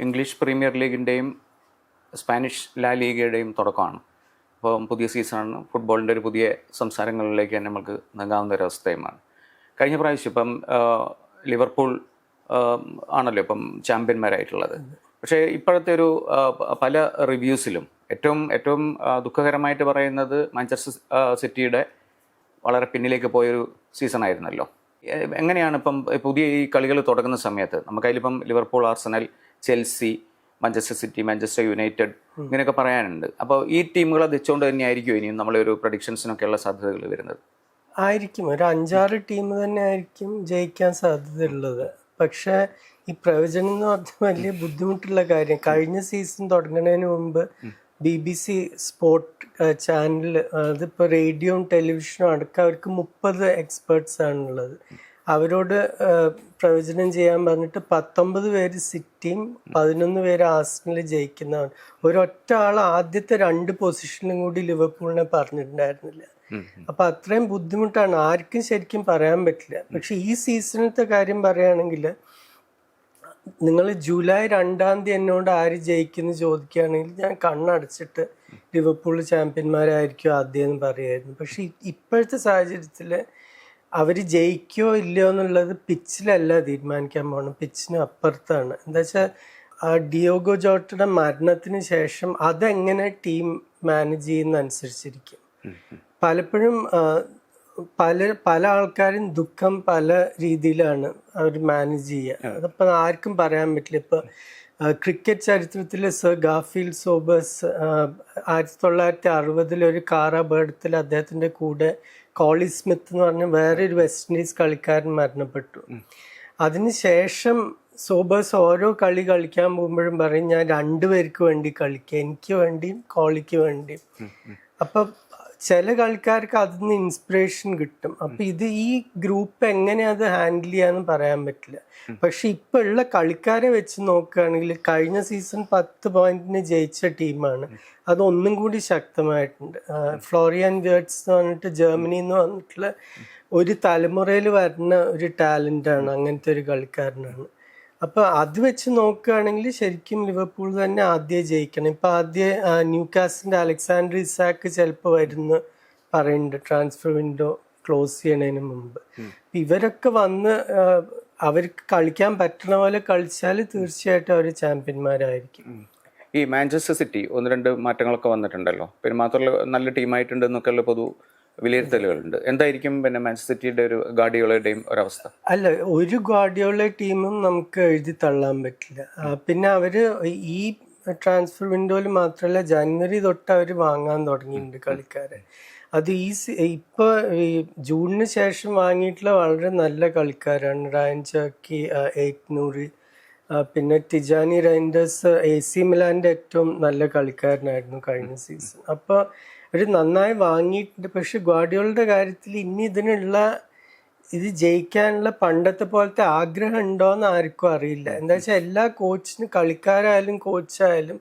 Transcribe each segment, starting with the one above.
English premier ലീഗിന്റെയും Spanish La ലീഗയുടെയും തുടക്കമാണ്. അപ്പോൾ പുതിയ സീസണാണ്. ഫുട്ബോളിന്റെ ഒരു പുതിയ സംസാരങ്ങളിലേക്ക് തന്നെ നമുക്ക് നൽകാവുന്ന ഒരു അവസ്ഥയുമാണ്. കഴിഞ്ഞ പ്രാവശ്യം ഇപ്പം ലിവർപൂൾ ആണല്ലോ ഇപ്പം ചാമ്പ്യന്മാരായിട്ടുള്ളത്. പക്ഷേ ഇപ്പോഴത്തെ ഒരു പല റിവ്യൂസിലും ഏറ്റവും ഏറ്റവും ദുഃഖകരമായിട്ട് പറയുന്നത് മാഞ്ചസ്റ്റർ സിറ്റിയുടെ വളരെ പിന്നിലേക്ക് പോയൊരു സീസൺ ആയിരുന്നല്ലോ എങ്ങനെയാണ് ഇപ്പം പുതിയ ഈ കളികൾ തുടങ്ങുന്ന സമയത്ത് നമുക്കതിലിപ്പം Liverpool Arsenal Chelsea Manchester City Manchester United ഇങ്ങനെയൊക്കെ പറയാനുണ്ട്. അപ്പോൾ ഈ ടീമുകളെ വെച്ചുകൊണ്ട് തന്നെയായിരിക്കും ഇനിയും നമ്മളൊരു പ്രഡിക്ഷൻസിനൊക്കെയുള്ള സാധ്യതകൾ വരുന്നത്? ആയിരിക്കും. ഒരു അഞ്ചാറ് ടീം തന്നെ ആയിരിക്കും ജയിക്കാൻ സാധ്യതയുള്ളത്. പക്ഷേ ഈ പ്രവചനം എന്ന് പറഞ്ഞാൽ വലിയ ബുദ്ധിമുട്ടുള്ള കാര്യം. കഴിഞ്ഞ സീസൺ തുടങ്ങുന്നതിന് മുമ്പ് B B C sport channel അതിപ്പോൾ റേഡിയോയും ടെലിവിഷനും അടക്കം അവർക്ക് മുപ്പത് എക്സ്പേർട്സ് ആണുള്ളത്. അവരോട് പ്രവചനം ചെയ്യാൻ പറഞ്ഞിട്ട് പത്തൊമ്പത് പേര് സിറ്റിയും പതിനൊന്ന് പേര് ആസ്റ്റിനിൽ ജയിക്കുന്നതാണ്. ഒരൊറ്റ ആൾ ആദ്യത്തെ രണ്ട് പൊസിഷനും കൂടി ലിവർപൂളിനെ പറഞ്ഞിട്ടുണ്ടായിരുന്നില്ല. അപ്പൊ അത്രയും ബുദ്ധിമുട്ടാണ്. ആർക്കും ശരിക്കും പറയാൻ പറ്റില്ല. പക്ഷെ ഈ സീസണിലത്തെ കാര്യം പറയുകയാണെങ്കിൽ നിങ്ങൾ ജൂലൈ രണ്ടാം തീയതി എന്നോട് ആര് ജയിക്കുന്നു ചോദിക്കുകയാണെങ്കിൽ ഞാൻ കണ്ണടച്ചിട്ട് ലിവർപൂൾ ചാമ്പ്യന്മാരായിരിക്കും ആദ്യം എന്ന് പറയായിരുന്നു. പക്ഷെ ഇപ്പോഴത്തെ സാഹചര്യത്തിൽ അവർ ജയിക്കോ ഇല്ലയോ എന്നുള്ളത് പിച്ചിലല്ല തീരുമാനിക്കാൻ പോകണം പിച്ചിന് അപ്പുറത്താണ്. എന്താ വെച്ചാൽ ആ ഡിയോഗോ ജോട്ടയുടെ മരണത്തിന് ശേഷം അതെങ്ങനെ ടീം മാനേജ് ചെയ്യുന്ന അനുസരിച്ചിരിക്കും പലപ്പോഴും പല പല ആൾക്കാരും ദുഃഖം പല രീതിയിലാണ് അവർ മാനേജ് ചെയ്യുക. അതിപ്പോൾ ആർക്കും പറയാൻ പറ്റില്ല. ഇപ്പോൾ ക്രിക്കറ്റ് ചരിത്രത്തിൽ സർ ഗാഫിൽ സോബസ് ആയിരത്തി തൊള്ളായിരത്തി അറുപതിൽ ഒരു കാർ അപകടത്തിൽ അദ്ദേഹത്തിന്റെ കൂടെ കോളി സ്മിത്ത് എന്ന് പറഞ്ഞ വേറൊരു ഒരു വെസ്റ്റ് ഇൻഡീസ് കളിക്കാരൻ മരണപ്പെട്ടു. അതിനുശേഷം സോബേഴ്സ് ഓരോ കളി കളിക്കാൻ പോകുമ്പോഴും പറയും ഞാൻ രണ്ടുപേർക്ക് വേണ്ടി കളിക്കുക എനിക്ക് വേണ്ടിയും കോളിക്ക് വേണ്ടിയും. അപ്പൊ ചില കളിക്കാർക്ക് അതിൽ നിന്ന് ഇൻസ്പിറേഷൻ കിട്ടും. അപ്പം ഇത് ഈ ഗ്രൂപ്പ് എങ്ങനെ അത് ഹാൻഡിൽ ചെയ്യാന്ന് പറയാൻ പറ്റില്ല. പക്ഷെ ഇപ്പം ഉള്ള കളിക്കാരെ വെച്ച് നോക്കുകയാണെങ്കിൽ കഴിഞ്ഞ സീസൺ പത്ത് പോയിന്റിന് ജയിച്ച ടീമാണ് അത് ഒന്നും കൂടി ശക്തമായിട്ടുണ്ട്. ഫ്ലോറിയൻ ഗേർട്സ് എന്ന് പറഞ്ഞിട്ട് ജർമ്മനിയിൽ നിന്ന് വന്നിട്ടുള്ള ഒരു തലമുറയിൽ വരുന്ന ഒരു ടാലന്റാണ് അങ്ങനത്തെ ഒരു കളിക്കാരനാണ്. അപ്പൊ അത് വെച്ച് നോക്കുകയാണെങ്കിൽ ശരിക്കും ലിവർപൂൾ തന്നെ ആദ്യം ജയിക്കണം. ഇപ്പൊ ആദ്യ ന്യൂ അലക്സാണ്ടർ ഇസാക്ക് ചിലപ്പോൾ വരുന്ന പറയുന്നുണ്ട് ട്രാൻസ്ഫർ വിൻഡോ ക്ലോസ് ചെയ്യണതിന് മുമ്പ്. ഇവരൊക്കെ വന്ന് അവർക്ക് കളിക്കാൻ പറ്റണ പോലെ കളിച്ചാൽ തീർച്ചയായിട്ടും അവർ ചാമ്പ്യന്മാരായിരിക്കും. ഈ മാഞ്ചസ്റ്റർ സിറ്റി ഒന്ന് രണ്ട് മാറ്റങ്ങളൊക്കെ വന്നിട്ടുണ്ടല്ലോ. പിന്നെ മാത്രമല്ല നല്ല ടീമായിട്ടുണ്ട് എന്നൊക്കെയുള്ള പൊതു വിലയിരുത്തലുകളുണ്ട്. എന്തായിരിക്കും പിന്നെ മാൻസിറ്റിയുടെ സിറ്റിയുടെ ഒരു ഗാഡിയോളയുടെയും ഒരവസ്ഥ? അല്ല ഒരു ഗാഡിയോള ടീമും നമുക്ക് എഴുതി തള്ളാൻ പറ്റില്ല. പിന്നെ അവർ ഈ ട്രാൻസ്ഫർ വിൻഡോയിൽ മാത്രമല്ല ജനുവരി തൊട്ട് അവർ വാങ്ങാൻ തുടങ്ങിയിട്ടുണ്ട് കളിക്കാരെ. അത് ഈ ഇപ്പോൾ ജൂണിന് ശേഷം വാങ്ങിയിട്ടുള്ള വളരെ നല്ല കളിക്കാരാണ്. റയൻ ചാക്കി എയ്റ്റ് നൂറ് പിന്നെ ടിജാനി റൈൻഡേഴ്സ് എ സി മിലാന്റെ ഏറ്റവും നല്ല കളിക്കാരനായിരുന്നു കഴിഞ്ഞ സീസൺ അപ്പോൾ അവർ നന്നായി വാങ്ങിയിട്ടുണ്ട്. പക്ഷെ ഗ്വാഡിയോളുടെ കാര്യത്തിൽ ഇനി ഇതിനുള്ള ഇത് ജയിക്കാനുള്ള പണ്ടത്തെ പോലത്തെ ആഗ്രഹം ഉണ്ടോന്ന് ആർക്കും അറിയില്ല. എന്താ വെച്ചാൽ എല്ലാ കോച്ചിനും കളിക്കാരായാലും കോച്ചായാലും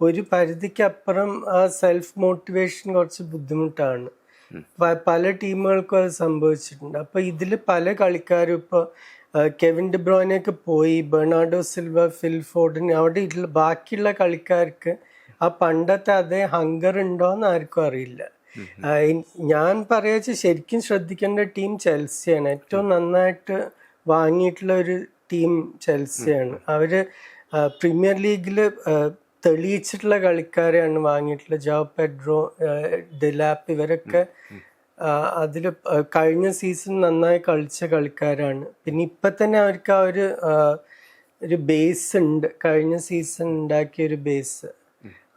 ഒരു പരിധിക്കപ്പുറം ആ സെൽഫ് മോട്ടിവേഷൻ കുറച്ച് ബുദ്ധിമുട്ടാണ്. പല ടീമുകൾക്കും അത് സംഭവിച്ചിട്ടുണ്ട്. അപ്പോൾ ഇതിൽ പല കളിക്കാരും ഇപ്പോൾ കെവിൻ ഡിബ്രോയിനൊക്കെ പോയി ബെർണാഡോ സിൽവ ഫിൽ ഫോർഡിൻ അവിടെ ഇട്ടുള്ള ബാക്കിയുള്ള കളിക്കാർക്ക് ആ പണ്ടത്തെ അതേ ഹങ്കർ ഉണ്ടോന്ന് ആർക്കും അറിയില്ല. ഞാൻ പറയുക ശരിക്കും ശ്രദ്ധിക്കേണ്ട ടീം ചെൽസിയാണ്. ഏറ്റവും നന്നായിട്ട് വാങ്ങിയിട്ടുള്ള ഒരു ടീം ചെൽസിയാണ്. അവർ പ്രീമിയർ ലീഗിൽ തെളിയിച്ചിട്ടുള്ള കളിക്കാരെയാണ് വാങ്ങിയിട്ടുള്ളത് ജോ പെഡ്രോ ഡിലാപ്പ് ഇവരൊക്കെ അതിൽ കഴിഞ്ഞ സീസൺ നന്നായി കളിച്ച കളിക്കാരാണ്. പിന്നെ ഇപ്പൊ തന്നെ അവർക്ക് ആ ഒരു ആ, ഒരു ബേസ് ഉണ്ട്. കഴിഞ്ഞ സീസൺ ഉണ്ടാക്കിയ ഒരു ബേസ്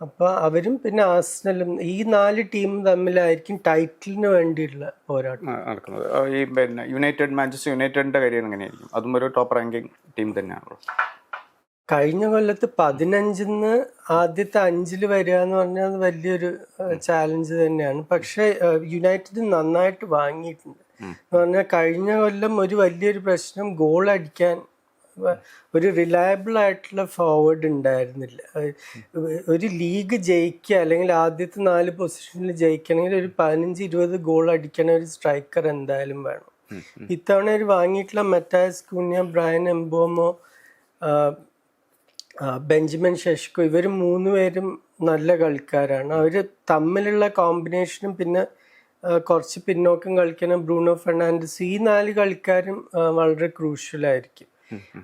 അപ്പൊ അവരും പിന്നെ ആസ്നലും ഈ നാല് ടീം തമ്മിലായിരിക്കും ടൈറ്റിലിന് വേണ്ടിയിട്ടുള്ള പോരാട്ടം. നടക്കുന്നത്. ഈ പിന്നെ യുണൈറ്റഡ് മാഞ്ചസ്റ്റർ യുണൈറ്റഡിന്റെ കാര്യം എങ്ങനെയായിരിക്കും? അതും ഒരു ടോപ്പ് റാങ്കിങ് ടീം തന്നെയാണല്ലോ. കഴിഞ്ഞ കൊല്ലത്ത് പതിനഞ്ചിന്ന് ആദ്യത്തെ അഞ്ചിൽ വരിക എന്ന് പറഞ്ഞാൽ അത് വലിയൊരു ചാലഞ്ച് തന്നെയാണ്. പക്ഷെ യുണൈറ്റഡ് നന്നായിട്ട് വാങ്ങിയിട്ടുണ്ട്. എന്ന് പറഞ്ഞാൽ കഴിഞ്ഞ കൊല്ലം ഒരു വലിയൊരു പ്രശ്നം ഗോൾ അടിക്കാൻ ഒരു റിലയബിൾ ആയിട്ടുള്ള ഫോർവേഡ് ഉണ്ടായിരുന്നില്ല. ഒരു ലീഗ് ജയിക്കുക അല്ലെങ്കിൽ ആദ്യത്തെ നാല് പൊസിഷനിൽ ജയിക്കണമെങ്കിൽ ഒരു പതിനഞ്ച് ഇരുപത് ഗോൾ അടിക്കണ ഒരു സ്ട്രൈക്കർ എന്തായാലും വേണം. ഇത്തവണ ഒരു വാങ്ങിയിട്ടുള്ള മെറ്റാസ് കുഞ്ഞ ബ്രയൻ എംബോമോ ബെഞ്ചമിൻ ഷെഷ്കോ ഇവർ മൂന്ന് പേരും നല്ല കളിക്കാരാണ്. അവർ തമ്മിലുള്ള കോമ്പിനേഷനും പിന്നെ കുറച്ച് പിന്നോക്കം കളിക്കണം ബ്രൂണോ ഫെർണാണ്ടസ് ഈ നാല് കളിക്കാരും വളരെ വളരെ ക്രൂഷ്യലായിരിക്കും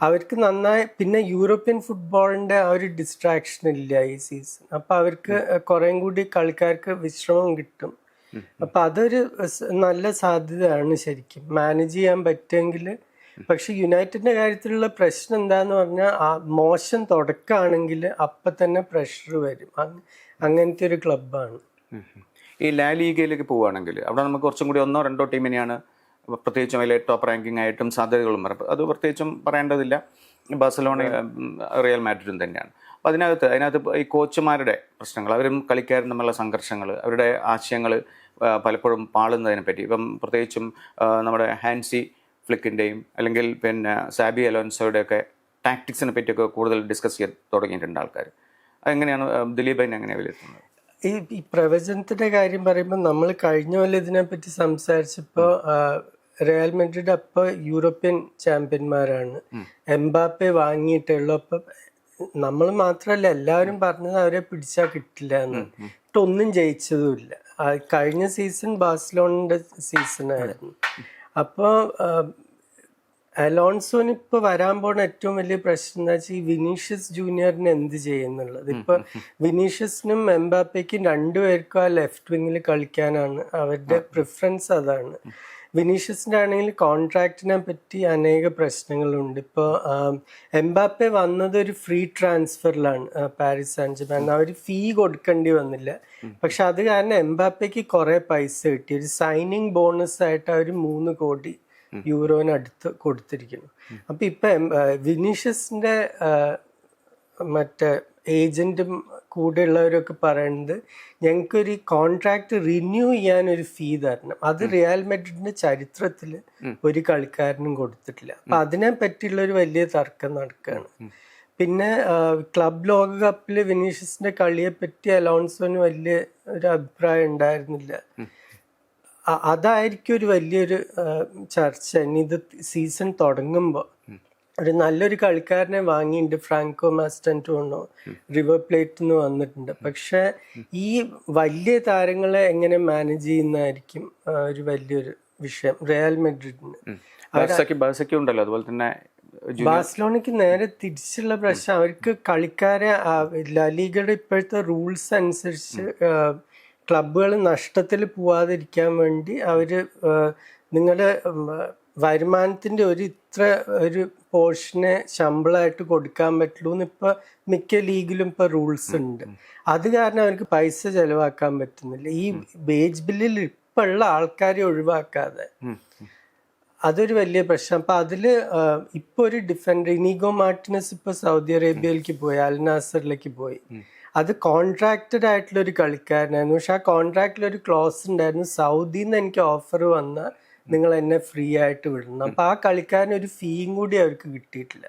അവർക്ക് നന്നായി പിന്നെ യൂറോപ്യൻ ഫുട്ബോളിന്റെ ആ ഒരു ഡിസ്ട്രാക്ഷൻ ഇല്ല ഈ സീസൺ അപ്പൊ അവർക്ക് കുറേം കൂടി കളിക്കാർക്ക് വിശ്രമം കിട്ടും. അപ്പൊ അതൊരു നല്ല സാധ്യതയാണ് ശരിക്കും. മാനേജ് ചെയ്യാൻ പറ്റുമെങ്കിൽ പക്ഷെ യുണൈറ്റഡിന്റെ കാര്യത്തിലുള്ള പ്രശ്നം എന്താന്ന് പറഞ്ഞാൽ ആ മോശം തുടക്കാണെങ്കിൽ അപ്പൊ തന്നെ പ്രഷർ വരും. അങ്ങനത്തെ ഒരു ഉം. ഈ ലാ ലീഗയിലേക്ക് പോവുകയാണെങ്കിൽ അവിടെ നമുക്ക് കുറച്ചും കൂടി ഒന്നോ രണ്ടോ ടീമിനെയാണ് പ്രത്യേകിച്ചും അതിലെ ടോപ്പ് റാങ്കിങ് ആയിട്ടും സാധ്യതകളും അത് പ്രത്യേകിച്ചും പറയേണ്ടതില്ല. ബാഴ്സലോണ റിയൽ മാഡ്രിഡും തന്നെയാണ്. അപ്പോൾ അതിനകത്ത് അതിനകത്ത് ഈ കോച്ചുമാരുടെ പ്രശ്നങ്ങൾ അവരും കളിക്കാരും തമ്മിലുള്ള സംഘർഷങ്ങൾ അവരുടെ ആശയങ്ങൾ പലപ്പോഴും പാളുന്നതിനെ പറ്റി. ഇപ്പം പ്രത്യേകിച്ചും നമ്മുടെ ഹാൻസി ഫ്ലിക്കിന്റെയും അല്ലെങ്കിൽ പിന്നെ സാബി അലോൻസോയുടെയൊക്കെ ടാക്ടിക്സിനെ പറ്റിയൊക്കെ കൂടുതൽ ഡിസ്കസ് ചെയ്ത് തുടങ്ങിയിട്ടുണ്ട് ആൾക്കാർ അതെങ്ങനെയാണ് ദിലീപൻ ദിലീപ് എങ്ങനെ വിലയിരുത്തുന്നത്? ഈ ഈ പ്രവചനത്തിന്റെ കാര്യം പറയുമ്പോൾ നമ്മൾ കഴിഞ്ഞ പോലെ ഇതിനെപ്പറ്റി സംസാരിച്ചപ്പോൾ റയൽ മെഡ്രിഡ് അപ്പൊ യൂറോപ്യൻ ചാമ്പ്യന്മാരാണ് എംബാപ്പെ വാങ്ങിയിട്ടുള്ള. അപ്പൊ നമ്മൾ മാത്രമല്ല എല്ലാവരും പറഞ്ഞത് അവരെ പിടിച്ചാൽ കിട്ടില്ല എന്ന്. ഒന്നും ജയിച്ചതുമില്ല. കഴിഞ്ഞ സീസൺ ബാഴ്സലോണിന്റെ സീസൺ ആയിരുന്നു. അപ്പോൾ അലോൺസോന് ഇപ്പൊ വരാൻ പോണ ഏറ്റവും വലിയ പ്രശ്നം എന്താ വെച്ചാൽ ഈ വിനീഷ്യസ് ജൂനിയറിന് എന്ത് ചെയ്യുന്നുള്ളത്? ഇപ്പൊ വിനീഷ്യസിനും എംബാപ്പയ്ക്കും രണ്ടുപേർക്കും ആ ലെഫ്റ്റ് വിങ്ങിൽ കളിക്കാനാണ് അവരുടെ പ്രിഫറൻസ് അതാണ്. വിനീഷ്യസിന്റെ ആണെങ്കിൽ കോൺട്രാക്റ്റിനെ പറ്റി അനേക പ്രശ്നങ്ങളുണ്ട്. ഇപ്പോൾ എംബാപ്പെ വന്നത് ഒരു ഫ്രീ ട്രാൻസ്ഫറിലാണ് പാരീസ് സാൻജമാൻ അവർ ഫീ കൊടുക്കേണ്ടി വന്നില്ല. പക്ഷെ അത് കാരണം എംബാപ്പയ്ക്ക് കുറെ പൈസ കിട്ടി. ഒരു സൈനിങ് ബോണസ് ആയിട്ട് അവർ മൂന്ന് കോടി യൂറോനടുത്ത് കൊടുത്തിരിക്കുന്നു. അപ്പം ഇപ്പം വിനീഷ്യസിന്റെ മറ്റേ ഏജന്റും കൂടെ ഉള്ളവരൊക്കെ പറയുന്നത് ഞങ്ങൾക്കൊരു കോൺട്രാക്ട് റിന്യൂ ചെയ്യാൻ ഒരു ഫീ തരണം. അത് റിയൽ മെഡ്രിഡിന്റെ ചരിത്രത്തിൽ ഒരു കളിക്കാരനും കൊടുത്തിട്ടില്ല. അപ്പൊ അതിനെ പറ്റിയുള്ള ഒരു വലിയ തർക്കം നടക്കുകയാണ് പിന്നെ ക്ലബ് ലോകകപ്പിൽ വിനീഷ്യസിന്റെ കളിയെ പറ്റി അലോൺസോന് വലിയ ഒരു അഭിപ്രായം ഉണ്ടായിരുന്നില്ല. അതായിരിക്കും ഒരു വലിയൊരു ചർച്ച. ഇനി ഇത് സീസൺ തുടങ്ങുമ്പോൾ ഒരു നല്ലൊരു കളിക്കാരനെ വാങ്ങിയിട്ടുണ്ട് ഫ്രാങ്കോ മാസ്റ്റന്റോണോ. റിവർ പ്ലേറ്റ് നിന്ന് വന്നിട്ടുണ്ട്. പക്ഷെ ഈ വലിയ താരങ്ങളെ എങ്ങനെ മാനേജ് ചെയ്യുന്നതായിരിക്കും ഒരു വലിയൊരു വിഷയം. റയൽ മെഡ്രിഡിന്. ഉണ്ടല്ലോ. അതുപോലെ തന്നെ ബാഴ്സലോണയ്ക്ക് നേരെ തിരിച്ചുള്ള പ്രശ്നം. അവർക്ക് കളിക്കാരെ ലാലീഗയുടെ ഇപ്പോഴത്തെ റൂൾസ് അനുസരിച്ച് ക്ലബുകൾ നഷ്ടത്തിൽ പോവാതിരിക്കാൻ വേണ്ടി അവർ നിങ്ങളുടെ വരുമാനത്തിന്റെ ഒരു ഇത്ര ഒരു പോർഷനെ ശമ്പളമായിട്ട് കൊടുക്കാൻ പറ്റുള്ളൂ എന്ന് ഇപ്പം മിക്ക ലീഗിലും ഇപ്പം റൂൾസ് ഉണ്ട്. അത് കാരണം അവർക്ക് പൈസ ചിലവാക്കാൻ പറ്റുന്നില്ല. ഈ വേജ് ബില്ലിൽ ഇപ്പൊ ഉള്ള ആൾക്കാരെ ഒഴിവാക്കാതെ അതൊരു വലിയ പ്രശ്നം. അപ്പം അതിൽ ഇപ്പോൾ ഒരു ഡിഫൻഡർ ഇനിഗോ മാർട്ടിനസ് ഇപ്പോൾ സൗദി അറേബ്യയിലേക്ക് പോയി അൽ നാസറിലേക്ക് പോയി. അത് കോൺട്രാക്റ്റഡ് ആയിട്ടുള്ള ഒരു കളിക്കാരനായിരുന്നു. പക്ഷെ ആ കോൺട്രാക്റ്റിൽ ഒരു ക്ലോസ് ഉണ്ടായിരുന്നു. സൗദിന്ന് എനിക്ക് ഓഫർ വന്നാൽ നിങ്ങൾ എന്നെ ഫ്രീ ആയിട്ട് വിടണം. അപ്പൊ ആ കളിക്കാരന് ഒരു ഫീയും കൂടി അവർക്ക് കിട്ടിയിട്ടില്ല.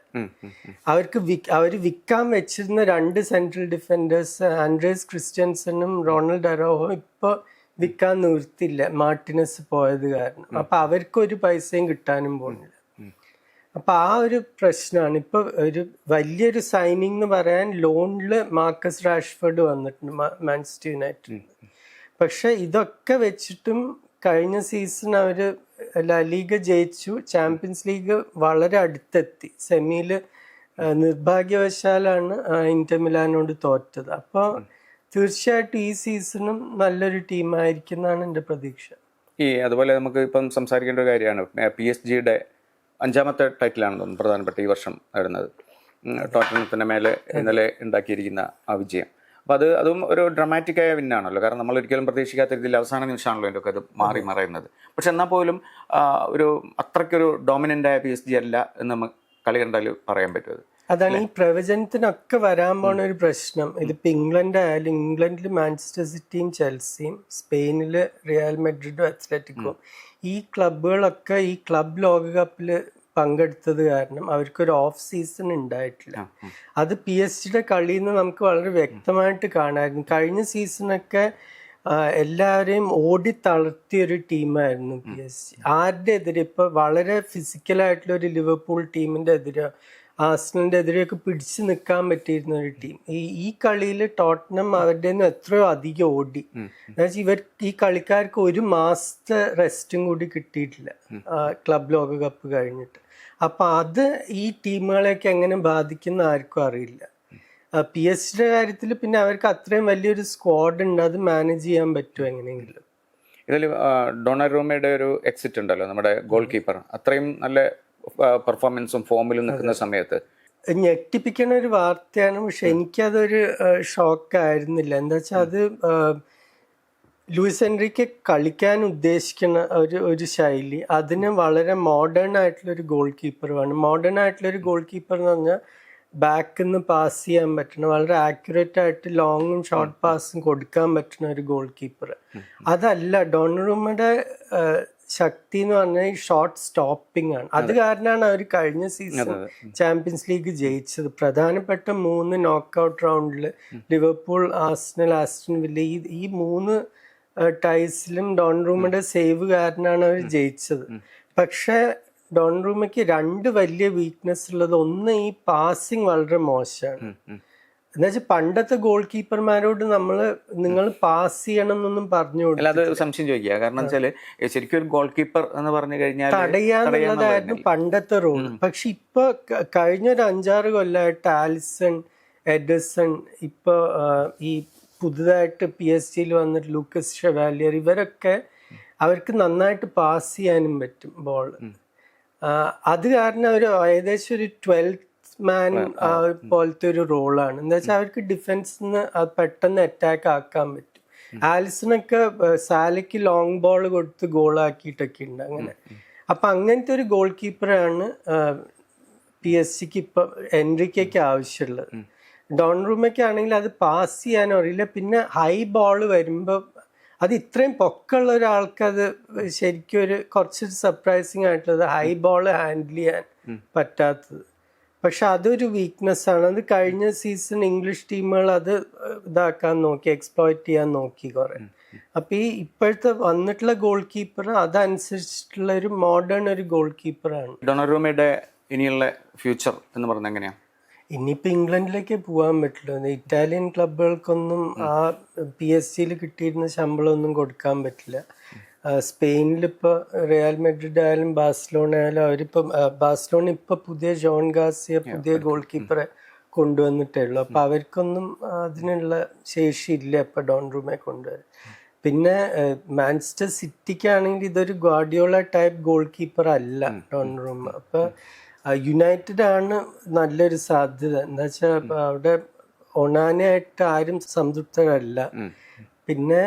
അവർക്ക് അവർ വിൽക്കാൻ വെച്ചിരുന്ന രണ്ട് സെൻട്രൽ ഡിഫൻഡേഴ്സ് ആൻഡ്രേസ് ക്രിസ്ത്യൻസനും റൊണാൾഡ് അറോഹും ഇപ്പൊ വിൽക്കാൻ നിർത്തില്ല മാർട്ടിനസ് പോയത് കാരണം. അപ്പൊ അവർക്കൊരു പൈസയും കിട്ടാനും പോകുന്നില്ല അപ്പൊ ആ ഒരു പ്രശ്നമാണ് ഇപ്പൊ ഒരു വലിയൊരു സൈനിങ് എന്ന് പറയാൻ ലോണിൽ മാർക്കസ് റാഷ്ഫോർഡ് വന്നിട്ടുണ്ട് മാൻസ്റ്റർ യുണൈറ്റഡ് പക്ഷെ ഇതൊക്കെ വെച്ചിട്ടും കഴിഞ്ഞ സീസൺ അവർ ലീഗ് ജയിച്ചു. ചാമ്പ്യൻസ് ലീഗ് വളരെ അടുത്തെത്തി. സെമിയിൽ നിർഭാഗ്യവശാലാണ് ഇന്റർ മിലാനോട് തോറ്റത്. അപ്പോൾ തീർച്ചയായിട്ടും ഈ സീസണും നല്ലൊരു ടീമായിരിക്കും എന്നാണ് എന്റെ പ്രതീക്ഷ. ഈ അതുപോലെ നമുക്ക് ഇപ്പം സംസാരിക്കേണ്ട ഒരു കാര്യമാണ്. പി എസ് ജിയുടെ അഞ്ചാമത്തെ ടൈറ്റിലാണ് തോന്നുന്നു. പ്രധാനപ്പെട്ട ഈ വർഷം നേടുന്നത്. ടോട്ടനത്തിന്റെ മേലെ ഇന്നലെ ഉണ്ടാക്കിയിരിക്കുന്ന ആ വിജയം. അപ്പോൾ അത് അതും ഒരു ഡ്രമാറ്റിക്കായ വിന്നാണല്ലോ കാരണം നമ്മൾ ഒരിക്കലും പ്രതീക്ഷിക്കാത്ത രീതിയിൽ അവസാന നിമിഷമാണല്ലോ എന്റെ ഒക്കെ അത് മാറി മറയുന്നത്. പക്ഷെ എന്നാൽ പോലും ഒരു അത്രയ്ക്കൊരു ഡോമിനന്റായ പി എസ് ജി അല്ല എന്ന് നമ്മൾ കളി കണ്ടാൽ പറയാൻ പറ്റുന്നത് അതാണ് ഈ പ്രവചനത്തിനൊക്കെ വരാൻ പോണ ഒരു പ്രശ്നം. ഇതിപ്പോ ഇംഗ്ലണ്ട് ആയാലും ഇംഗ്ലണ്ടിൽ മാഞ്ചസ്റ്റർ സിറ്റിയും ചെൽസിയും സ്പെയിനിൽ റിയൽ മെഡ്രിഡും അത്ലറ്റിക്കും ഈ ക്ലബുകളൊക്കെ ഈ ക്ലബ് ലോകകപ്പിൽ പങ്കെടുത്തത് കാരണം അവർക്കൊരു ഓഫ് സീസൺ ഉണ്ടായിട്ടില്ല. അത് പി എസ് ജിയുടെ കളിയിൽ നിന്ന് നമുക്ക് വളരെ വ്യക്തമായിട്ട് കാണാമായിരുന്നു കഴിഞ്ഞ സീസണൊക്കെ എല്ലാവരെയും ഓടി തളർത്തിയ ഒരു ടീമായിരുന്നു പി എസ് ജി ആരുടെ എതിരെ? ഇപ്പൊ വളരെ ഫിസിക്കലായിട്ടുള്ള ഒരു ലിവർപൂൾ ടീമിന്റെ എതിരെ ആസ്നലിന്റെ എതിരെയൊക്കെ പിടിച്ചു നിൽക്കാൻ പറ്റിയിരുന്ന ഒരു ടീം ഈ ഈ കളിയിൽ ടോട്ടനം അവരുടെ നിന്ന് എത്രയോ അധികം ഓടി. എന്നുവെച്ചാൽ ഇവർ ഈ കളിക്കാർക്ക് ഒരു മാസത്തെ റെസ്റ്റും കൂടി കിട്ടിയിട്ടില്ല. ക്ലബ് ലോകകപ്പ് കഴിഞ്ഞിട്ട്. അപ്പൊ അത് ഈ ടീമുകളെയൊക്കെ എങ്ങനെ ബാധിക്കുന്ന ആർക്കും അറിയില്ല. പി എസ് ജിയുടെ കാര്യത്തിൽ പിന്നെ അവർക്ക് അത്രയും വലിയൊരു സ്ക്വാഡ് ഉണ്ട്. അത് മാനേജ് ചെയ്യാൻ പറ്റുമോ എങ്ങനെയെങ്കിലും? ഇതിൽ ഡൊണറൂമയുടെ ഒരു എക്സിറ്റ് ഉണ്ടല്ലോ നമ്മുടെ ഗോൾ കീപ്പർ അത്രയും നല്ല പെർഫോമൻസും ഫോമിലും നിൽക്കുന്ന സമയത്ത്. ഞെട്ടിപ്പിക്കണ ഒരു വാർത്തയാണ്. പക്ഷെ എനിക്കതൊരു ഷോക്ക് ആയിരുന്നില്ല. എന്താ വെച്ചാൽ അത് ലൂയിസ് എൻറിക്ക് കളിക്കാൻ ഉദ്ദേശിക്കുന്ന ഒരു ഒരു ശൈലി. അതിന് വളരെ മോഡേൺ ആയിട്ടുള്ള ഒരു ഗോൾ കീപ്പർ വേണം. മോഡേൺ ആയിട്ടുള്ള ഒരു ഗോൾ കീപ്പർ എന്ന് പറഞ്ഞാൽ ബാക്കിൽ നിന്ന് പാസ് ചെയ്യാൻ പറ്റുന്ന വളരെ ആക്യുറേറ്റ് ആയിട്ട് ലോങ്ങും ഷോർട്ട് പാസും കൊടുക്കാൻ പറ്റുന്ന ഒരു ഗോൾ കീപ്പർ അതല്ല ഡോണറൂമയുടെ ശക്തി എന്ന് പറഞ്ഞാൽ ഈ ഷോർട്ട് സ്റ്റോപ്പിംഗ് ആണ്. അത് കാരണമാണ് അവർ കഴിഞ്ഞ സീസൺ ചാമ്പ്യൻസ് ലീഗ് ജയിച്ചത്. പ്രധാനപ്പെട്ട മൂന്ന് നോക്കൗട്ട് റൗണ്ടിൽ ലിവർപൂൾ ആസ്റ്റൽ ആസ്റ്റൺ വില്ല ഈ ഈ മൂന്ന് ടൈസിലും ഡോൺ റൂമിന്റെ സേവ് കാരനാണ് അവർ ജയിച്ചത്. പക്ഷെ ഡോൺ റൂമയ്ക്ക് രണ്ട് വലിയ വീക്ക്നെസ് ഉള്ളത് ഒന്ന് ഈ പാസിംഗ് വളരെ മോശമാണ്. എന്നുവെച്ചാൽ പണ്ടത്തെ ഗോൾ കീപ്പർമാരോട് നമ്മൾ നിങ്ങൾ പാസ് ചെയ്യണം എന്നൊന്നും പറഞ്ഞു അത് സംശയം ചോദിക്കുക. കാരണം വെച്ചാൽ ശരിക്കും ഒരു ഗോൾ കീപ്പർ എന്ന് പറഞ്ഞു കഴിഞ്ഞാൽ തടയാന്നുള്ളതായിരുന്നു പണ്ടത്തെ റോൾ പക്ഷെ ഇപ്പൊ കഴിഞ്ഞൊരു അഞ്ചാറ് കൊല്ലമായിട്ട് ആലിസൺ എഡിസൺ ഇപ്പൊ ഈ പുതുതായിട്ട് പി എസ് ജിയിൽ വന്നിട്ട് ലൂക്കസ് ഷെവാലിയർ ഇവരൊക്കെ അവർക്ക് നന്നായിട്ട് പാസ് ചെയ്യാനും പറ്റും ബോൾ അത് കാരണം അവർ ഏകദേശം ഒരു ട്വൽത്ത് മാൻ പോലത്തെ ഒരു റോളാണ് എന്താ വെച്ചാൽ അവർക്ക് ഡിഫൻസിന്ന് പെട്ടെന്ന് അറ്റാക്ക് ആക്കാൻ പറ്റും. ആലിസണൊക്കെ സാലയ്ക്ക് ലോങ് ബോൾ കൊടുത്ത് ഗോളാക്കിയിട്ടൊക്കെ ഉണ്ട് അങ്ങനെ. അപ്പൊ അങ്ങനത്തെ ഒരു ഗോൾ കീപ്പറാണ് പി എസ് സിക്ക് ഇപ്പൊ എൻട്രിക്കൊക്കെ ആവശ്യമുള്ളത്. ഡോൺ റൂമൊക്കെ ആണെങ്കിൽ അത് പാസ് ചെയ്യാനോ അറിയില്ല പിന്നെ ഹൈ ബോൾ വരുമ്പോൾ അത് ഇത്രയും പൊക്കമുള്ള ഒരാൾക്ക് അത് ശരിക്കും ഒരു കുറച്ചൊരു സർപ്രൈസിങ് ആയിട്ടുള്ളത് ഹൈ ബോൾ ഹാൻഡിൽ ചെയ്യാൻ പറ്റാത്തത്. പക്ഷെ അതൊരു വീക്ക്നെസ് ആണ്. അത് കഴിഞ്ഞ സീസൺ ഇംഗ്ലീഷ് ടീമുകൾ അത് ഇതാക്കാൻ നോക്കി എക്സ്പ്ലോയിറ്റ് ചെയ്യാൻ നോക്കി കുറെ. അപ്പൊ ഈ ഇപ്പോഴത്തെ വന്നിട്ടുള്ള ഗോൾ കീപ്പർ അതനുസരിച്ചിട്ടുള്ള ഒരു മോഡേൺ ഒരു ഗോൾ കീപ്പറാണ് ഡൊണറൂമയുടെ ഇനിയുള്ള ഫ്യൂച്ചർ എന്ന് പറഞ്ഞാൽ എങ്ങനെയാ? ഇനിയിപ്പോ ഇംഗ്ലണ്ടിലേക്ക് പോകാൻ പറ്റില്ല. ഇറ്റാലിയൻ ക്ലബുകൾക്കൊന്നും ആ പി എസ് സിയിൽ കിട്ടിയിരുന്ന ശമ്പളം ഒന്നും കൊടുക്കാൻ പറ്റില്ല. ഇപ്പോൾ റിയൽ മെഡ്രിഡ് ആയാലും ബാഴ്സലോണ ആയാലും അവരിപ്പം ബാഴ്സലോണ ഇപ്പൊ പുതിയ ജോൺ ഗാസിയ പുതിയ ഗോൾ കീപ്പറെ കൊണ്ടുവന്നിട്ടേ ഉള്ളൂ. അപ്പോൾ അവർക്കൊന്നും അതിനുള്ള ശേഷി ഇല്ല ഇപ്പൊ ഡോൺ റൂമെ കൊണ്ടുവരാൻ. പിന്നെ മാഞ്ചസ്റ്റർ സിറ്റിക്കാണെങ്കിൽ ഇതൊരു ഗാർഡിയോള ടൈപ്പ് ഗോൾ കീപ്പർ അല്ല ഡോൺ റൂം അപ്പൊ യുണൈറ്റഡ് ആണ് നല്ലൊരു സാധ്യത. എന്താ വെച്ചാൽ അവിടെ ഒണാനായിട്ട് ആരും സംതൃപ്തരല്ല. പിന്നെ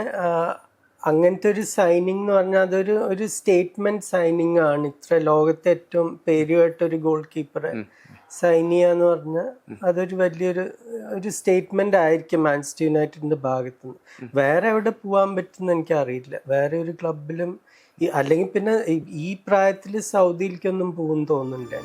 അങ്ങനത്തെ ഒരു സൈനിങ് എന്ന് പറഞ്ഞാൽ അതൊരു ഒരു സ്റ്റേറ്റ്മെന്റ് സൈനിങ് ആണ്. ഇത്ര ലോകത്തെ ഏറ്റവും പേരുമായിട്ടൊരു ഗോൾ കീപ്പറെ സൈൻ ചെയ്യാന്ന് പറഞ്ഞാൽ അതൊരു വലിയൊരു ഒരു സ്റ്റേറ്റ്മെന്റ് ആയിരിക്കും മാൻസ്റ്റർ യുണൈറ്റഡിന്റെ ഭാഗത്തു നിന്ന് വേറെ എവിടെ പോകാൻ പറ്റുന്ന എനിക്ക് അറിയില്ല വേറെ ഒരു ക്ലബിലും അല്ലെങ്കിൽ പിന്നെ ഈ- പ്രായത്തിൽ സൗദിയിലേക്കൊന്നും പോകും തോന്നുന്നില്ല